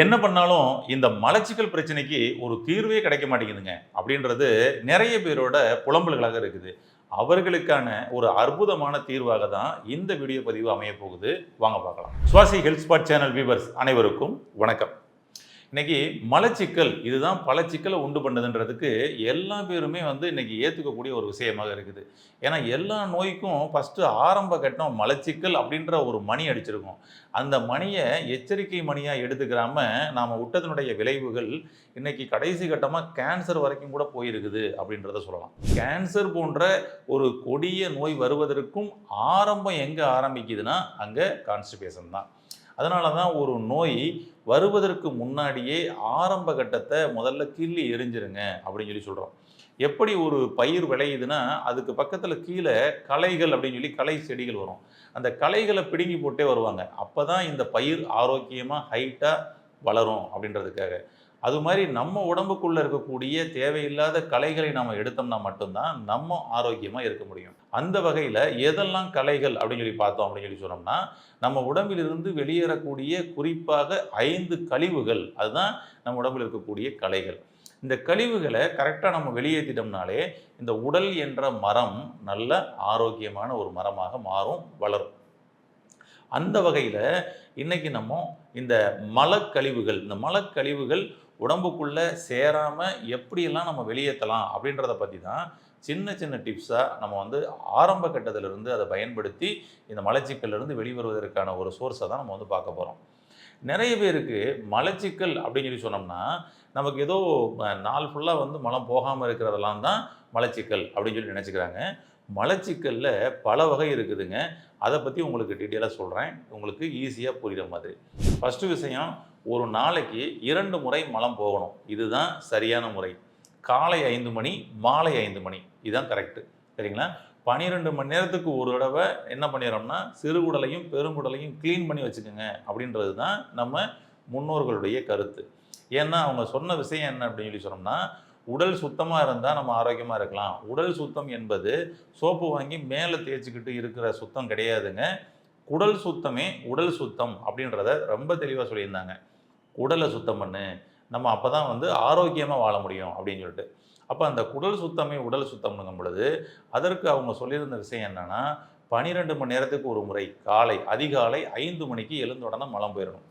என்ன பண்ணாலும் இந்த மலச்சிக்கல் பிரச்சனைக்கு ஒரு தீர்வே கிடைக்க மாட்டேங்குதுங்க. அப்படின்றது நிறைய பேரோட புலம்பல்களாக இருக்குது. அவர்களுக்கான ஒரு அற்புதமான தீர்வாக தான் இந்த வீடியோ பதிவு அமைய போகுது வாங்க பார்க்கலாம். Swasi health spot channel viewers அனைவருக்கும் வணக்கம். இன்னைக்கு மலச்சிக்கல் இதுதான் பல சிக்கலை உண்டு பண்ணுதுன்றதுக்கு எல்லா பேருமே வந்து இன்னைக்கு ஏற்றுக்கக்கூடிய ஒரு விஷயமாக இருக்குது. ஏன்னா எல்லா நோய்க்கும் ஃபஸ்ட்டு ஆரம்ப கட்டம் மலச்சிக்கல் அப்படின்ற ஒரு மணி அடிச்சிருக்கும். அந்த மணியை எச்சரிக்கை மணியாக எடுத்துக்கிறாம நாம் விட்டதனுடைய விளைவுகள் இன்னைக்கு கடைசி கட்டமாக கேன்சர் வரைக்கும் கூட போயிருக்குது அப்படின்றத சொல்லலாம். கேன்சர் போன்ற ஒரு கொடிய நோய் வருவதற்கும் ஆரம்பம் எங்கே ஆரம்பிக்குதுன்னா அங்கே கான்ஸ்டிபேஷன் தான். அதனால தான் ஒரு நோய் வருவதற்கு முன்னாடியே ஆரம்ப கட்டத்தை முதல்ல கிள்ளி எரிஞ்சிருங்க அப்படின்னு சொல்லி சொல்கிறோம் எப்படி ஒரு பயிர் விளையுதுன்னா அதுக்கு பக்கத்தில் கீழே களைகள் அப்படின்னு சொல்லி களை செடிகள் வரும். அந்த களைகளை பிடுங்கி போட்டே வருவாங்க. அப்போ தான் இந்த பயிர் ஆரோக்கியமாக ஹைட்டாக வளரும் அப்படின்றதுக்காக. அது மாதிரி நம்ம உடம்புக்குள்ளே இருக்கக்கூடிய தேவையில்லாத கலைகளை நம்ம எடுத்தோம்னா மட்டும்தான் நம்ம ஆரோக்கியமாக இருக்க முடியும். அந்த வகையில் எதெல்லாம் கலைகள் அப்படின்னு சொல்லி பார்த்தோம் அப்படின்னு சொல்லி சொன்னோம்னா நம்ம உடம்பிலிருந்து வெளியேறக்கூடிய குறிப்பாக ஐந்து கழிவுகள் அதுதான் நம்ம உடம்பில் இருக்கக்கூடிய கலைகள். இந்த கழிவுகளை கரெக்டாக நம்ம வெளியேற்றிட்டோம்னாலே இந்த உடல் என்ற மரம் நல்ல ஆரோக்கியமான ஒரு மரமாக மாறும் வளரும். அந்த வகையில் இன்றைக்கி நம்ம இந்த மலக்கழிவுகள் இந்த மலக்கழிவுகள் உடம்புக்குள்ளே சேராமல் எப்படியெல்லாம் நம்ம வெளியேற்றலாம் அப்படின்றத பற்றி தான் சின்ன சின்ன டிப்ஸாக நம்ம வந்து ஆரம்ப கட்டத்திலிருந்து அதை பயன்படுத்தி இந்த மலச்சிக்கல்லிருந்து வெளிவருவதற்கான ஒரு சோர்ஸை தான் நம்ம வந்து பார்க்க போகிறோம் நிறைய பேருக்கு மலச்சிக்கல் அப்படின்னு சொல்லி சொன்னோம்னா நமக்கு ஏதோ நாள் ஃபுல்லாக வந்து மலம் போகாமல் இருக்கிறதெல்லாம் தான் மலச்சிக்கல் அப்படின்னு சொல்லி நினச்சிக்கிறாங்க. மலச்சிக்கல்ல பல வகை இருக்குதுங்க. அதை பற்றி உங்களுக்கு டீட்டெயிலாக சொல்கிறேன் உங்களுக்கு ஈஸியாக புரிகிற மாதிரி. ஃபஸ்ட்டு விஷயம் ஒரு நாளைக்கு இரண்டு முறை மலம் போகணும். இதுதான் சரியான முறை. காலை ஐந்து மணி மாலை ஐந்து மணி. இதுதான் கரெக்டு சரிங்களா? பன்னிரெண்டு மணி நேரத்துக்கு ஒரு தடவை என்ன பண்ணிடுறோம்னா சிறுகுடலையும் பெருங்குடலையும் க்ளீன் பண்ணி வச்சுக்கோங்க. அப்படின்றது தான் நம்ம முன்னோர்களுடைய கருத்து. ஏன்னா அவங்க சொன்ன விஷயம் என்ன அப்படின்னு சொல்லி சொன்னோம்னா உடல் சுத்தமாக இருந்தால் நம்ம ஆரோக்கியமாக இருக்கலாம். உடல் சுத்தம் என்பது சோப்பு வாங்கி மேலே தேய்ச்சிக்கிட்டு இருக்கிற சுத்தம் கிடையாதுங்க. குடல் சுத்தமே உடல் சுத்தம் அப்படின்றத ரொம்ப தெளிவாக சொல்லியிருந்தாங்க. உடலை சுத்தம் பண்ணு. நம்ம அப்போ தான் வந்து ஆரோக்கியமாக வாழ முடியும் அப்படின்னு சொல்லிட்டு. அப்போ அந்த குடல் சுத்தமே உடல் சுத்தம்னுங்கும் பொழுது அதற்கு அவங்க சொல்லியிருந்த விஷயம் என்னன்னா பனிரெண்டு மணி நேரத்துக்கு ஒரு முறை காலை அதிகாலை ஐந்து மணிக்கு எழுந்த உடனே மலம் போயிடணும்.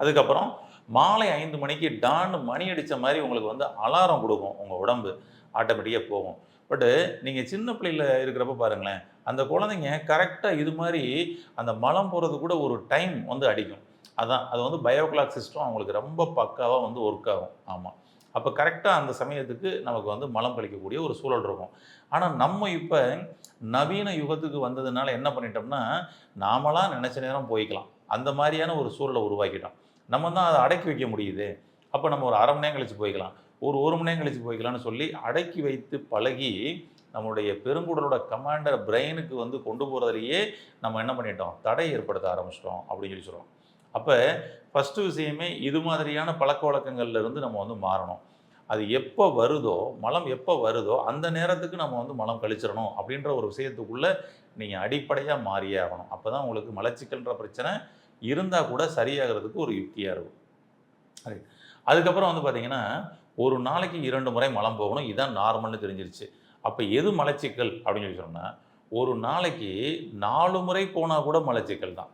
அதுக்கப்புறம் மாலை ஐந்து மணிக்கு டான்னு மணி அடித்த மாதிரி உங்களுக்கு வந்து அலாரம் கொடுக்கும் உங்கள் உடம்பு. ஆட்டோமேட்டிக்காக போகும். பட்டு நீங்கள் சின்ன பிள்ளையில் இருக்கிறப்ப பாருங்களேன் அந்த குழந்தைங்க கரெக்டாக இது மாதிரி அந்த மலம் போகிறது கூட ஒரு டைம் வந்து அடிக்கும். அதான் அது வந்து பயோகிளாக் சிஸ்டம் அவங்களுக்கு ரொம்ப பக்காவாக வந்து ஒர்க் ஆகும். ஆமாம் அப்போ கரெக்டாக அந்த சமயத்துக்கு நமக்கு வந்து மலம் கழிக்கக்கூடிய ஒரு சூழல் இருக்கும். ஆனால் நம்ம இப்போ நவீன யுகத்துக்கு வந்ததுனால என்ன பண்ணிட்டோம்னா நாமளாக நினச்ச நேரம் போய்க்கலாம். அந்த மாதிரியான ஒரு சூழலை உருவாக்கிட்டோம். நம்ம தான் அதை அடக்கி வைக்க முடியுது. அப்போ நம்ம ஒரு அரை மணி நேரம் கழித்து போய்க்கலாம். ஒரு ஒரு மணி நேரம் கழிச்சு போய்க்கலாம்னு சொல்லி அடக்கி வைத்து பழகி நம்மளுடைய பெருங்குடலோட கமாண்டர் பிரெயினுக்கு வந்து கொண்டு போகிறதுலையே நம்ம என்ன பண்ணிட்டோம்? தடை ஏற்படுத்த ஆரம்பிச்சிட்டோம் அப்படின்னு சொல்லி சொல்கிறோம் அப்போ ஃபஸ்ட்டு விஷயமே இது மாதிரியான பழக்க வழக்கங்கள்ல இருந்து நம்ம வந்து மாறணும். அது எப்போ வருதோ மலம் எப்போ வருதோ அந்த நேரத்துக்கு நம்ம வந்து மலம் கழிச்சிடணும் அப்படின்ற ஒரு விஷயத்துக்குள்ளே நீங்கள் அடிப்படையாக மாறியே ஆகணும். அப்போ தான் உங்களுக்கு மலச்சிக்கல்ன்ற பிரச்சனை இருந்தால் கூட சரியாகிறதுக்கு ஒரு யுக்தியாக இருக்கும். அது அதுக்கப்புறம் வந்து பார்த்திங்கன்னா ஒரு நாளைக்கு இரண்டு முறை மலம் போகணும் இதுதான் நார்மல்னு தெரிஞ்சிருச்சு. அப்போ எது மலச்சிக்கல் அப்படின்னு சொல்லி சொன்னால் ஒரு நாளைக்கு நாலு முறை போனால் கூட மலச்சிக்கல் தான்.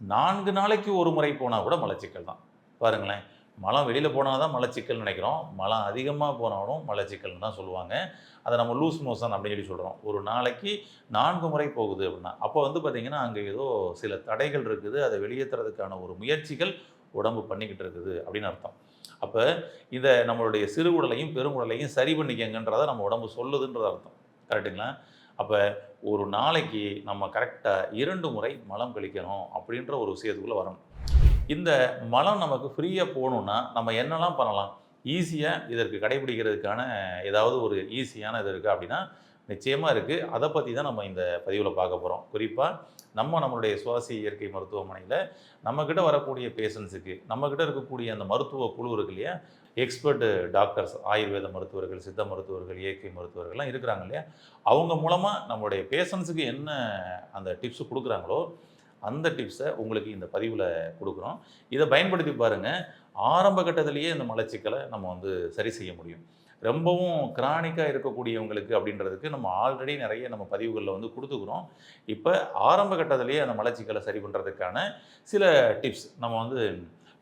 நான்கு நாளைக்கு ஒரு முறை போனால் கூட மலச்சிக்கல் தான். பாருங்களேன். மலம் வெளியில் போனால் தான் மலச்சிக்கல் நினைக்கிறோம். மலம் அதிகமாக போனாலும் மலச்சிக்கல்னு தான் சொல்லுவாங்க. அதை நம்ம லூஸ் மோஷன் அப்படின்னு சொல்லி சொல்கிறோம் ஒரு நாளைக்கு நான்கு முறை போகுது அப்படின்னா அப்போ வந்து பார்த்திங்கன்னா அங்கே ஏதோ சில தடைகள் இருக்குது. அதை வெளியேற்றுறதுக்கான ஒரு முயற்சிகள் உடம்பு பண்ணிக்கிட்டு இருக்குது அப்படின்னு அர்த்தம். அப்போ இதை நம்மளுடைய சிறு உடலையும் பெருங்குடலையும் சரி பண்ணிக்கங்கன்றதை நம்ம உடம்பு சொல்லுதுன்றது அர்த்தம். கரெக்டுங்களா அப்போ ஒரு நாளைக்கு நம்ம கரெக்டாக இரண்டு முறை மலம் கழிக்கணும் அப்படின்ற ஒரு விஷயத்துக்குள்ளே வரணும். இந்த மலம் நமக்கு ஃப்ரீயாக போகணுன்னா நம்ம என்னெல்லாம் பண்ணலாம்? ஈஸியாக இதற்கு கடைபிடிக்கிறதுக்கான ஏதாவது ஒரு ஈஸியான இது இருக்குது அப்படின்னா நிச்சயமாக இருக்குது அதை பற்றி தான் நம்ம இந்த பதிவில் பார்க்க போகிறோம் குறிப்பாக நம்ம நம்மளுடைய சுவாசி இயற்கை மருத்துவமனையில் நம்மக்கிட்ட வரக்கூடிய பேஷண்ட்ஸுக்கு நம்மக்கிட்ட இருக்கக்கூடிய அந்த மருத்துவ குழு இருக்கு இல்லையா? எக்ஸ்பர்ட்டு டாக்டர்ஸ் ஆயுர்வேத மருத்துவர்கள் சித்த மருத்துவர்கள் இயற்கை மருத்துவர்கள்லாம் இருக்கிறாங்க இல்லையா? அவங்க மூலமாக நம்மளுடைய பேஷண்ட்ஸுக்கு என்ன அந்த டிப்ஸ் கொடுக்குறாங்களோ அந்த டிப்ஸை உங்களுக்கு இந்த பதிவில் கொடுக்குறோம். இதை பயன்படுத்தி பாருங்கள் ஆரம்ப கட்டத்திலேயே இந்த மலச்சிக்கலை நம்ம வந்து சரி செய்ய முடியும். ரொம்பவும் கிரானிக்காக இருக்கக்கூடியவங்களுக்கு அப்படின்றதுக்கு நம்ம ஆல்ரெடி நிறைய நம்ம பதிவுகளில் வந்து கொடுத்துக்கிறோம். இப்போ ஆரம்ப கட்டத்திலேயே அந்த மலச்சிக்கலை சரி பண்ணுறதுக்கான சில டிப்ஸ் நம்ம வந்து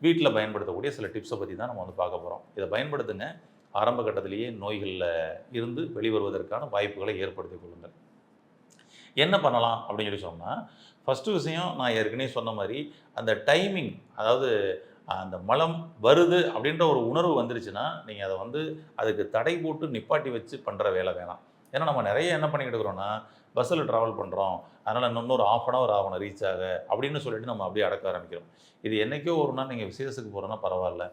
வீட்டில் பயன்படுத்தக்கூடிய சில டிப்ஸை பற்றி தான் நம்ம வந்து பார்க்க போகிறோம் இதை பயன்படுத்துங்க. ஆரம்ப கட்டத்திலேயே நோய்களில் இருந்து வெளிவருவதற்கான வாய்ப்புகளை ஏற்படுத்தி கொள்ளுங்கள். என்ன பண்ணலாம் அப்படின்னு சொல்லி சொன்னால் ஃபஸ்ட்டு விஷயம் நான் ஏற்கனவே சொன்ன மாதிரி அந்த டைமிங் அதாவது அந்த மலம் வருது அப்படின்ற ஒரு உணர்வு வந்துருச்சுன்னா நீங்கள் அதை வந்து அதுக்கு தடை போட்டு நிப்பாட்டி வச்சு பண்ணுற வேலை வேணாம். ஏன்னா நம்ம நிறைய என்ன பண்ணிக்கிட்டு இருக்கிறோன்னா பஸ்ஸில் ட்ராவல் பண்ணுறோம் அதனால் இன்னொரு ஆஃப் அன் அவர் ஆகணும் ரீச் ஆக அப்படின்னு சொல்லிட்டு நம்ம அப்படியே அடக்க ஆரம்பிக்கிறோம். இது என்றைக்கோ ஒரு நாள் நீங்கள் விசேஷத்துக்கு போகிறோன்னா பரவாயில்ல.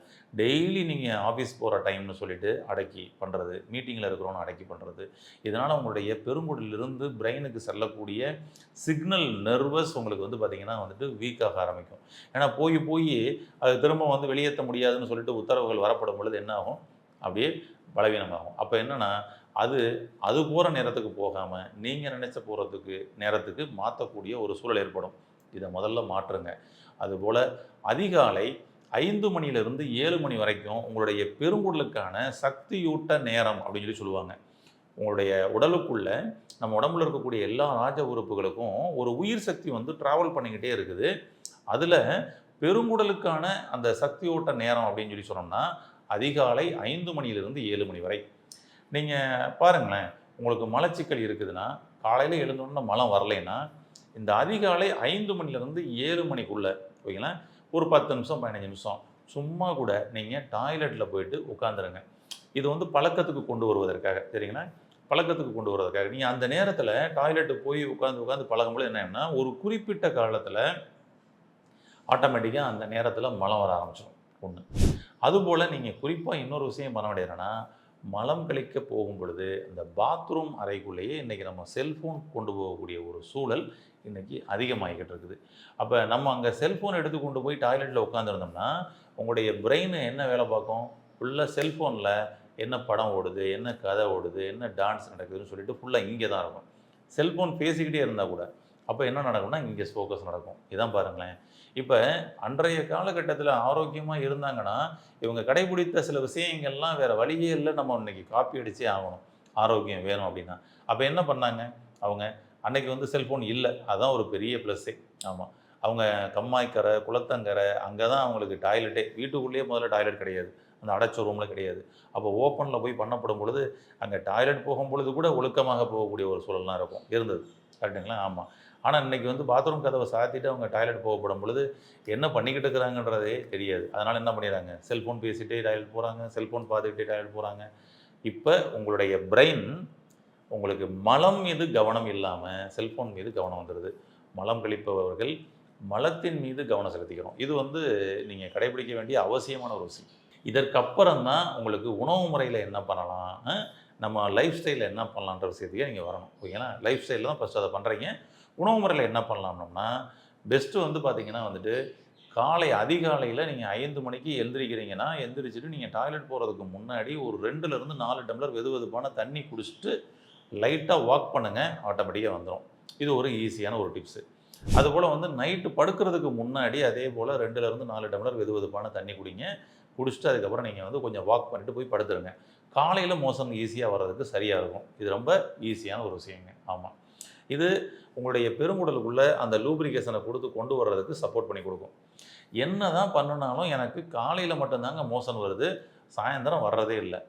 டெய்லி நீங்கள் ஆஃபீஸ் போகிற டைம்னு சொல்லிட்டு அடக்கி பண்ணுறது மீட்டிங்கில் இருக்கிறோன்னு அடக்கி பண்ணுறது இதனால் உங்களுடைய பெருங்குடலிருந்து பிரெயினுக்கு செல்லக்கூடிய சிக்னல் நர்வஸ் உங்களுக்கு வந்து பார்த்திங்கன்னா வந்துட்டு வீக்காக ஆரம்பிக்கும். ஏன்னா போய் போய் அது திரும்ப வந்து வெளியேற்ற முடியாதுன்னு சொல்லிட்டு உத்தரவுகள் வரப்படும் பொழுது என்ன ஆகும்? அப்படியே பலவீனமாகும். அப்போ என்னென்னா அது அது போகிற நேரத்துக்கு போகாமல் நீங்கள் நினச்ச போகிறதுக்கு நேரத்துக்கு மாற்றக்கூடிய ஒரு சூழல் ஏற்படும். இதை முதல்ல மாற்றுங்க. அதுபோல் அதிகாலை ஐந்து மணியிலிருந்து ஏழு மணி வரைக்கும் உங்களுடைய பெருங்குடலுக்கான சக்தியூட்ட நேரம் அப்படின்னு சொல்லி சொல்லுவாங்க. உங்களுடைய உடலுக்குள்ள நம்ம உடம்புல இருக்கக்கூடிய எல்லா ராஜ உறுப்புகளுக்கும் ஒரு உயிர் சக்தி வந்து ட்ராவல் பண்ணிக்கிட்டே இருக்குது. அதில் பெருங்குடலுக்கான அந்த சக்தியோட்ட நேரம் அப்படின்னு சொல்லி சொன்னோம்னா அதிகாலை ஐந்து மணியிலிருந்து ஏழு மணி வரை. நீங்கள் பாருங்களேன் உங்களுக்கு மலச்சிக்கல் இருக்குதுன்னா காலையில் எழுந்தோடனே மலம் வரலைன்னா இந்த அதிகாலை ஐந்து மணிலேருந்து ஏழு மணிக்குள்ளே ஓகேங்களா? ஒரு பத்து நிமிஷம் பதினஞ்சு நிமிஷம் சும்மா கூட நீங்கள் டாய்லெட்டில் போயிட்டு உட்காந்துருங்க இது வந்து பழக்கத்துக்கு கொண்டு வருவதற்காக சரிங்களா? பழக்கத்துக்கு கொண்டு வருவதற்காக. நீங்கள் அந்த நேரத்தில் டாய்லெட்டு போய் உட்காந்து உட்காந்து பழகும்போது என்னன்னா ஒரு குறிப்பிட்ட காலத்தில் ஆட்டோமேட்டிக்காக அந்த நேரத்தில் மலம் வர ஆரம்பிச்சிடும் ஒன்று அதுபோல் நீங்கள் குறிப்பாக இன்னொரு விஷயம் பண்ண வேண்டியதுன்னா மலம் கழிக்க போகும் பொழுது அந்த பாத்ரூம் அறைக்குள்ளேயே இன்றைக்கி நம்ம செல்ஃபோன் கொண்டு போகக்கூடிய ஒரு சூழல் இன்றைக்கி அதிகமாகிக்கிட்டு இருக்குது. அப்போ நம்ம அங்கே செல்ஃபோன் எடுத்து கொண்டு போய் டாய்லெட்டில் உட்காந்துருந்தோம்னா உங்களுடைய பிரெயின் என்ன வேலை பார்க்கும்? ஃபுல்லாக செல்ஃபோனில் என்ன படம் ஓடுது என்ன கதை ஓடுது என்ன டான்ஸ் நடக்குதுன்னு சொல்லிட்டு ஃபுல்லாக இங்கே தான் இருக்கும். செல்ஃபோன் பேசிக்கிட்டே இருந்தால் கூட அப்போ என்ன நடக்கும்னா இங்கே ஃபோக்கஸ் நடக்கும். இதான் பாருங்களேன். இப்போ அன்றைய காலகட்டத்தில் ஆரோக்கியமாக இருந்தாங்கன்னா இவங்க கடைபிடித்த சில விஷயங்கள்லாம் வேறு வழியே இல்லை. நம்ம இன்னைக்கு காப்பி அடித்தே ஆகணும். ஆரோக்கியம் வேணும் அப்படின்னா. அப்போ என்ன பண்ணாங்க? அவங்க அன்னைக்கு வந்து செல்ஃபோன் இல்லை. அதுதான் ஒரு பெரிய ப்ளஸ்ஸே ஆமாம் அவங்க கம்மாய்க்கரை குளத்தங்கரை அங்கே தான் அவங்களுக்கு டாய்லெட்டே வீட்டுக்குள்ளேயே முதல்ல டாய்லெட் கிடையாது. அந்த அடைச்ச ரூமில் கிடையாது. அப்போ ஓப்பனில் போய் பண்ணப்படும் பொழுது அங்கே டாய்லெட் போகும் பொழுது கூட ஒழுக்கமாக போகக்கூடிய ஒரு சூழல்லாம் இருக்கும். இருந்தது. கரெக்டுங்களா ஆமாம் ஆனால் இன்றைக்கி வந்து பாத்ரூம் கதவை சாத்திட்டு அவங்க டாய்லெட் போகப்படும் பொழுது என்ன பண்ணிக்கிட்டு இருக்கிறாங்கன்றதே தெரியாது. அதனால் என்ன பண்ணிடுறாங்க? செல்ஃபோன் பேசிகிட்டே டாய்லெட் போகிறாங்க செல்ஃபோன் பார்த்துக்கிட்டே டாய்லெட் போகிறாங்க இப்போ உங்களுடைய பிரெயின் உங்களுக்கு மலம் மீது கவனம் இல்லாமல் செல்ஃபோன் மீது கவனம் வந்துடுது. மலம் கழிப்பவர்கள் மலத்தின் மீது கவனம் செலுத்திக்கிறோம். இது வந்து நீங்கள் கடைபிடிக்க வேண்டிய அவசியமான ஒரு விஷயம். இதற்கப்புறம் தான் உங்களுக்கு உணவு முறையில் என்ன பண்ணலாம் நம்ம லைஃப் ஸ்டைலில் என்ன பண்ணலான்ற விஷயத்துக்கே நீங்கள் வரணும். ஓகேங்களா? லைஃப் ஸ்டைலில் தான் ஃபஸ்ட்டு அதை பண்ணுறீங்க உணவு முறையில் என்ன பண்ணலாம்னோம்னா பெஸ்ட்டு வந்து பார்த்தீங்கன்னா வந்துட்டு காலை அதிகாலையில் நீங்கள் ஐந்து மணிக்கு எந்திரிக்கிறீங்கன்னா எந்திரிச்சிட்டு நீங்கள் டாய்லெட் போகிறதுக்கு முன்னாடி ஒரு ரெண்டுலேருந்து நாலு டம்ளர் வெது வெதுப்பான தண்ணி குடிச்சிட்டு லைட்டாக வாக் பண்ணுங்கள் ஆட்டோமேட்டிக்காக வந்துடும் இது ஒரு ஈஸியான ஒரு டிப்ஸு அதுபோல் வந்து நைட்டு படுக்கிறதுக்கு முன்னாடி அதே போல் ரெண்டுலேருந்து நாலு டம்ளர் வெது வெதுப்பான தண்ணி குடிங்க. குடிச்சிட்டு அதுக்கப்புறம் நீங்கள் வந்து கொஞ்சம் வாக் பண்ணிட்டு போய் படுத்துருங்க. காலையில் மோசம் ஈஸியாக வர்றதுக்கு சரியாக இருக்கும். இது ரொம்ப ஈஸியான ஒரு விஷயங்க. ஆமாம் இது உங்களுடைய பெருங்குடலுக்குள்ளே அந்த லூப்ரிகேஷனை கொடுத்து கொண்டு வர்றதுக்கு சப்போர்ட் பண்ணி கொடுக்கும். என்ன தான் பண்ணினாலும் எனக்கு காலையில் மட்டும்தாங்க மோசன் வருது சாயந்தரம் வர்றதே இல்லை.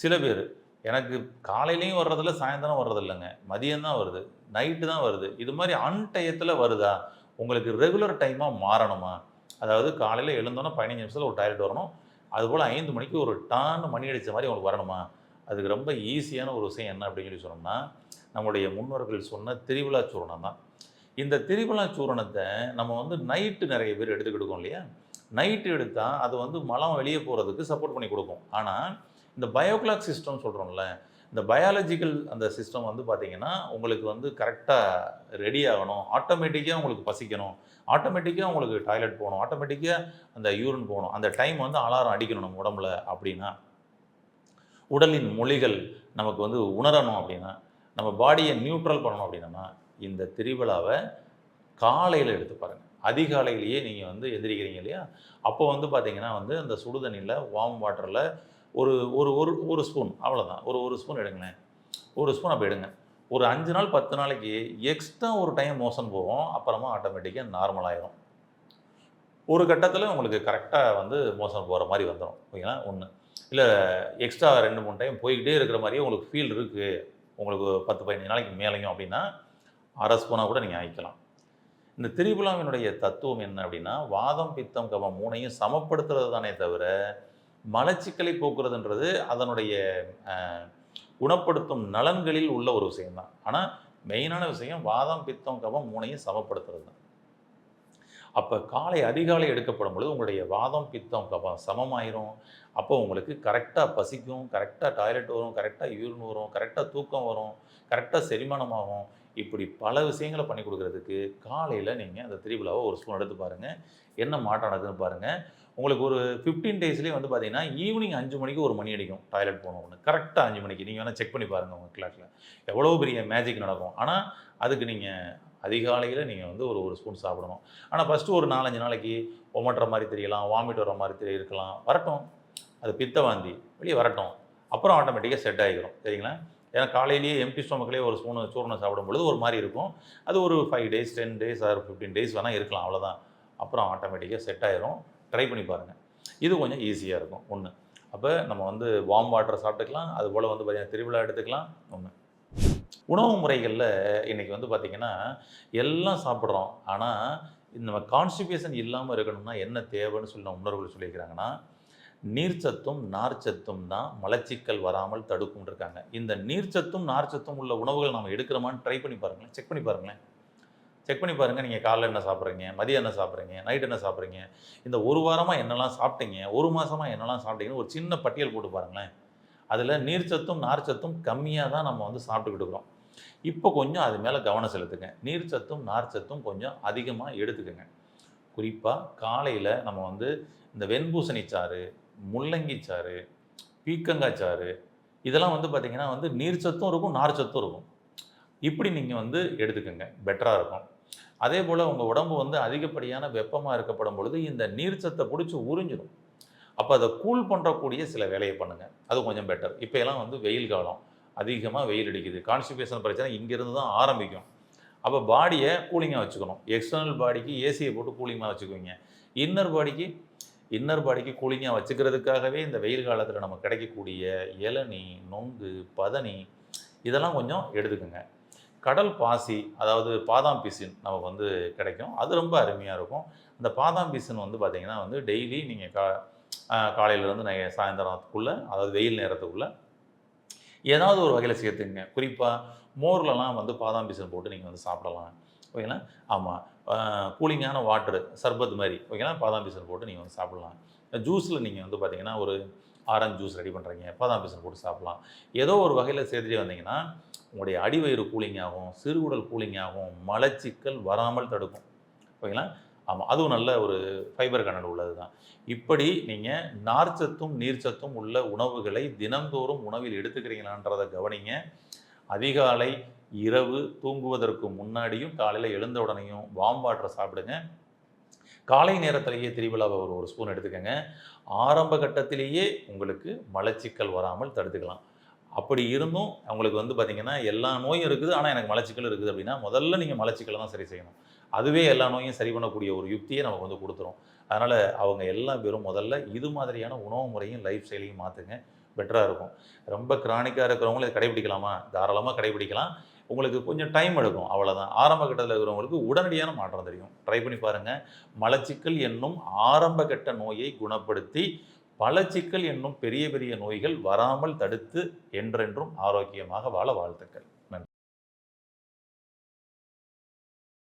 சில பேர் எனக்கு காலையிலையும் வர்றதில்ல சாயந்தரம் வர்றதில்லைங்க. மதியம்தான் மதியம் தான் வருது நைட்டு தான் வருது. இது மாதிரி அன்டயத்தில் வருதா? உங்களுக்கு ரெகுலர் டைமாக மாறணுமா? அதாவது காலையில் எழுந்தோன்னா பதினஞ்சு நிமிஷத்தில் ஒரு டாய்லெட் வரணும். அதுபோல் ஐந்து மணிக்கு ஒரு டான் மணி அடித்த மாதிரி உங்களுக்கு வரணுமா? அதுக்கு ரொம்ப ஈஸியான ஒரு விஷயம் என்ன அப்படின்னு சொல்லி சொன்னோம்னா நம்முடைய முன்னோர்கள் சொன்ன திருவிழா சூரணம் தான். இந்த திருவிழா சூரணத்தை நம்ம வந்து நைட்டு நிறைய பேர் எடுத்துக்கிடுக்கோம் இல்லையா? நைட்டு எடுத்தால் அது வந்து மலம் வெளியே போகிறதுக்கு சப்போர்ட் பண்ணி கொடுக்கும். ஆனால் இந்த பயோக்ளாக் சிஸ்டம் சொல்கிறோம்ல இந்த பயாலஜிக்கல் அந்த சிஸ்டம் வந்து பார்த்திங்கன்னா உங்களுக்கு வந்து கரெக்டாக ரெடி ஆகணும். ஆட்டோமேட்டிக்காக உங்களுக்கு பசிக்கணும். ஆட்டோமேட்டிக்காக உங்களுக்கு டாய்லெட் போகணும். ஆட்டோமேட்டிக்காக அந்த யூரின் போகணும். அந்த டைம் வந்து அலாரம் அடிக்கணும் நம்ம உடம்புல அப்படின்னா உடலின் மொழிகள் நமக்கு வந்து உணரணும் அப்படின்னா நம்ம பாடியை நியூட்ரல் பண்ணணும் அப்படின்னா இந்த திருவிழாவை காலையில் எடுத்து பாருங்கள் அதிகாலையிலேயே நீங்கள் வந்து எந்திரிக்கிறீங்க இல்லையா? அப்போ வந்து பார்த்தீங்கன்னா வந்து அந்த சுடுதண்ணியில் வார்ம் வாட்டரில் ஒரு ஒரு ஒரு ஒரு ஸ்பூன் அவ்வளோதான் ஒரு ஒரு ஸ்பூன் எடுங்களேன். ஒரு ஸ்பூன் அப்போ எடுங்க. ஒரு அஞ்சு நாள் பத்து நாளைக்கு எக்ஸ்ட்ரா ஒரு டைம் மோசன் போகும். அப்புறமா ஆட்டோமேட்டிக்காக நார்மல் ஒரு கட்டத்தில் உங்களுக்கு கரெக்டாக வந்து மோசன் போகிற மாதிரி வந்துடும் ஓகேங்களா? ஒன்று இல்லை எக்ஸ்ட்ரா ரெண்டு மூணு டைம் போய்கிட்டே இருக்கிற மாதிரியே உங்களுக்கு ஃபீல் இருக்குது உங்களுக்கு பத்து பதினஞ்சு நாளைக்கு மேலேயும் அப்படின்னா அரசு போனால் கூட நீங்கள் ஆகிக்கலாம் இந்த திரிபுலாவினுடைய தத்துவம் என்ன அப்படின்னா வாதம் பித்தம் கவம் மூணையும் சமப்படுத்துறது தானே தவிர மலச்சிக்கலை போக்குறதுன்றது அதனுடைய குணப்படுத்தும் நலன்களில் உள்ள ஒரு விஷயம்தான். ஆனால் மெயினான விஷயம் வாதம் பித்தம் கவம் மூணையும் சமப்படுத்துறது தான். அப்போ காலை அதிகாலை எடுக்கப்படும் பொழுது உங்களுடைய வாதம் பித்தம் சமமாயிரும். அப்போ உங்களுக்கு கரெக்டாக பசிக்கும் கரெக்டாக டாய்லெட் வரும் கரெக்டாக யூரின் வரும் கரெக்டாக தூக்கம் வரும் கரெக்டாக செரிமானமாகும். இப்படி பல விஷயங்களை பண்ணி கொடுக்கறதுக்கு காலையில் நீங்கள் அந்த திரிபுலாவை ஒரு ஸ்பூன் எடுத்து பாருங்கள் என்ன மாற்றம் நடக்குதுன்னு பாருங்கள் உங்களுக்கு ஒரு ஃபிஃப்டீன் டேஸ்லேயே வந்து பார்த்தீங்கன்னா ஈவினிங் அஞ்சு மணிக்கு ஒரு மணி அடிக்கும் டாய்லெட் போகணும்னு கரெக்டாக அஞ்சு மணிக்கு. நீங்கள் வேணால் செக் பண்ணி பாருங்கள் உங்கள் கிளாஸில் எவ்வளோ பெரிய மேஜிக் நடக்கும். ஆனால் அதுக்கு நீங்கள் அதிகாலையில் நீங்கள் வந்து ஒரு ஒரு ஸ்பூன் சாப்பிடணும். ஆனால் ஃபஸ்ட்டு ஒரு நாலஞ்சு நாளைக்கு ஒமட்டுற மாதிரி தெரியலாம் வாமிட் வர மாதிரி தெரிய இருக்கலாம். வரட்டும். அது பித்த வாந்தி. வெளியே வரட்டும். அப்புறம் ஆட்டோமேட்டிக்காக செட் ஆகிக்கிறோம் சரிங்களா? ஏன்னா காலையிலேயே எம்டி ஸ்டொமக்லேயே ஒரு ஸ்பூன் சூர்ணம் சாப்பிடும் பொழுது ஒரு மாதிரி இருக்கும். அது ஒரு five days ten days or fifteen days வேணால் இருக்கலாம். அவ்வளோதான் அப்புறம் ஆட்டோமேட்டிக்காக செட் ஆகிரும் ட்ரை பண்ணி பாருங்கள் இது கொஞ்சம் ஈஸியாக இருக்கும். ஒன்று அப்போ நம்ம வந்து வார்ம் வாட்டர் சாப்பிட்டுக்கலாம். அது போல் வந்து பார்த்திங்கன்னா திருவிழா எடுத்துக்கலாம். ஒன்று உணவு முறைகளில் இன்றைக்கி வந்து பார்த்திங்கன்னா எல்லாம் சாப்பிட்றோம். ஆனால் நம்ம கான்ஸ்டிபேஷன் இல்லாமல் இருக்கணும்னா என்ன தேவைன்னு சொல்லி நம்ம முன்னோர்கள் சொல்லியிருக்கிறாங்கன்னா நீர்ச்சத்தும் நார்ச்சத்தும் தான் மலச்சிக்கல் வராமல் தடுக்கும் இருக்காங்க. இந்த நீர்ச்சத்தும் நார்ச்சத்தும் உள்ள உணவுகள் நம்ம எடுக்கிறோமான்னு ட்ரை பண்ணி பாருங்களேன். செக் பண்ணி பாருங்களேன். செக் பண்ணி பாருங்கள் நீங்கள் காலைல என்ன சாப்பிட்றீங்க? மதியம் என்ன சாப்பிட்றீங்க? நைட் என்ன சாப்பிட்றீங்க? இந்த ஒரு வாரமாக என்னெல்லாம் சாப்பிட்டீங்க? ஒரு மாதமாக என்னெல்லாம் சாப்பிட்டீங்கன்னு ஒரு சின்ன பட்டியல் போட்டு பாருங்களேன். அதில் நீர்ச்சத்தும் நார்ச்சத்தும் கம்மியாக தான் நம்ம வந்து சாப்பிட்டுக்கிட்டு இருக்கிறோம். இப்போ கொஞ்சம் அது மேலே கவனம் செலுத்துங்க. நீர் சத்தும் நார் சத்தும் கொஞ்சம் அதிகமாக எடுத்துக்கோங்க. குறிப்பாக காலையில் நம்ம வந்து இந்த வெண்பூசணி சாறு முள்ளங்கி சாறு பீக்கங்காய் சாறு இதெல்லாம் வந்து பார்த்திங்கன்னா வந்து நீர்ச்சத்தும் இருக்கும் நார்ச்சத்தும் இருக்கும். இப்படி நீங்கள் வந்து எடுத்துக்கோங்க. பெட்டராக இருக்கும். அதே போல் உங்கள் உடம்பு வந்து அதிகப்படியான வெப்பமாக இருக்கப்படும் பொழுது இந்த நீர்ச்சத்தை பிடிச்சி உறிஞ்சிடும் அப்போ அதை கூல் பண்ணுறக்கூடிய சில வேலையை பண்ணுங்கள் அது கொஞ்சம் பெட்டர் இப்போ எல்லாம் வந்து வெயில் காலம். அதிகமாக வெயில் அடிக்குது. கான்ஸ்டிபேஷன் பிரச்சனை இங்கேருந்து தான் ஆரம்பிக்கும். அப்போ பாடியை கூலிங்காக வச்சுக்கணும். எக்ஸ்டர்னல் பாடிக்கு ஏசியை போட்டு கூலிங்காக வச்சுக்குவீங்க. இன்னர் பாடிக்கு இன்னர் பாடிக்கு கூலிங்காக வச்சுக்கிறதுக்காகவே இந்த வெயில் காலத்தில் நம்ம கிடைக்கக்கூடிய இளநி நொங்கு பதனி இதெல்லாம் கொஞ்சம் எடுத்துக்கோங்க. கடல் பாசி அதாவது பாதாம் பிசின் நமக்கு வந்து கிடைக்கும். அது ரொம்ப அருமையாக இருக்கும். அந்த பாதாம் பிசின் வந்து பார்த்திங்கன்னா வந்து டெய்லி நீங்கள் கா காலையிலேருந்து நை சாயந்தரத்துக்குள்ளே அதாவது வெயில் நேரத்துக்குள்ளே ஏதாவது ஒரு வகையில் சேர்த்துங்க. குறிப்பாக மோர்லலாம் வந்து பாதாம் பீசன் போட்டு நீங்கள் வந்து சாப்பிடலாம். ஓகேங்களா? ஆமாம் கூலிங்கான வாட்டரு சர்பத் மாதிரி. ஓகேங்களா? பாதாம் பீசன் போட்டு நீங்கள் வந்து சாப்பிடலாம். ஜூஸில் நீங்கள் வந்து பார்த்தீங்கன்னா ஒரு ஆரஞ்சு ஜூஸ் ரெடி பண்ணுறீங்க பாதாம் பீசன் போட்டு சாப்பிடலாம். ஏதோ ஒரு வகையில் சேர்த்துட்டே வந்தீங்கன்னா உங்களுடைய அடிவயிறு கூலிங் ஆகும் சிறுகுடல் கூலிங் ஆகும் மலச்சிக்கல் வராமல் தடுக்கும். ஓகேங்களா? ஆமாம் அதுவும் நல்ல ஒரு ஃபைபர் கண்டல் உள்ளது தான் இப்படி நீங்கள் நார்ச்சத்தும் நீர்ச்சத்தும் உள்ள உணவுகளை தினந்தோறும் உணவில் எடுத்துக்கிறீங்களான்றதை கவனிங்க. அதிகாலை இரவு தூங்குவதற்கு முன்னாடியும் காலையில் எழுந்த உடனேயும் வாம் வாட்டரை சாப்பிடுங்க. காலை நேரத்திலேயே திருவிழாவை ஒரு ஒரு ஸ்பூன் எடுத்துக்கோங்க. ஆரம்ப கட்டத்திலேயே உங்களுக்கு மலச்சிக்கல் வராமல் தடுத்துக்கலாம். அப்படி இருந்தும் உங்களுக்கு வந்து பார்த்திங்கன்னா எல்லா நோயும் இருக்குது ஆனால் எனக்கு மலச்சிக்கல் இருக்குது அப்படின்னா முதல்ல நீங்கள் மலச்சிக்கலை தான் சரி செய்யணும். அதுவே எல்லா நோயும் சரி பண்ணக்கூடிய ஒரு யுக்தியை நமக்கு வந்து கொடுத்துரும். அதனால் அவங்க எல்லா பேரும் முதல்ல இது மாதிரியான உணவு முறையும் லைஃப் ஸ்டைலையும் மாற்றுங்க பெட்டராக இருக்கும். ரொம்ப கிரானிக்காக இருக்கிறவங்களும் இதை கடைபிடிக்கலாமா? தாராளமாக கடைபிடிக்கலாம். உங்களுக்கு கொஞ்சம் டைம் எடுக்கும். அவ்வளோதான் ஆரம்ப கட்டத்தில் இருக்கிறவங்களுக்கு உடனடியான மாற்றம் தெரியும். ட்ரை பண்ணி பாருங்கள் மலச்சிக்கல் என்னும் ஆரம்ப கட்ட நோயை குணப்படுத்தி பலச்சிக்கல் என்னும் பெரிய பெரிய நோய்கள் வராமல் தடுத்து என்றென்றும் ஆரோக்கியமாக வாழ வாழ்த்துக்கள்.